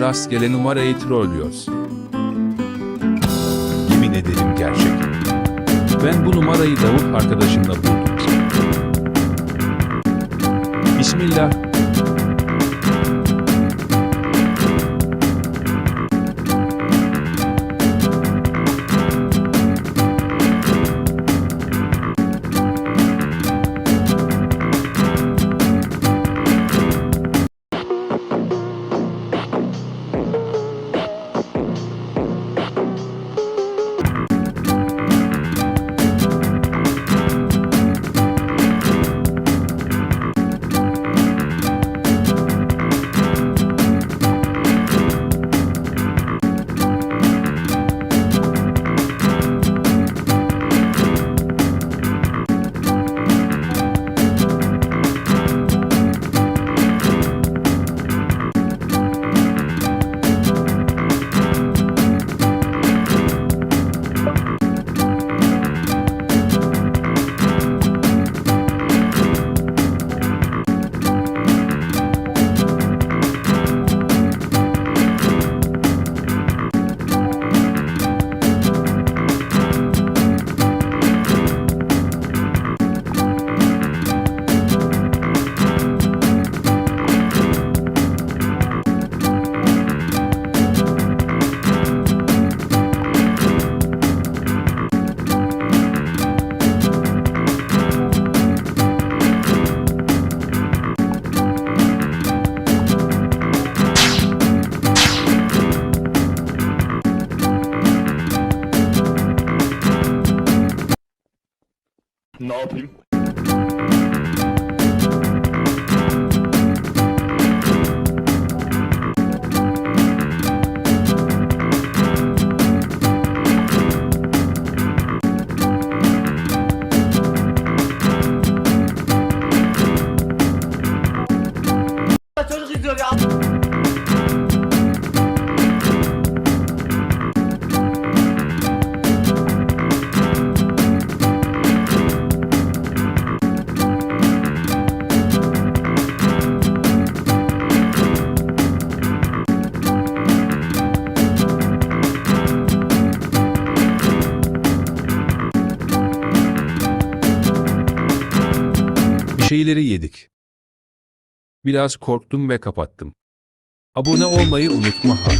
Rastgele numarayı trollüyoruz. Yemin ederim gerçek. Ben bu numarayı Davut arkadaşımla buldum. Bismillah. Nothing. Şeyleri yedik. Biraz korktum ve kapattım. Abone olmayı unutma ha.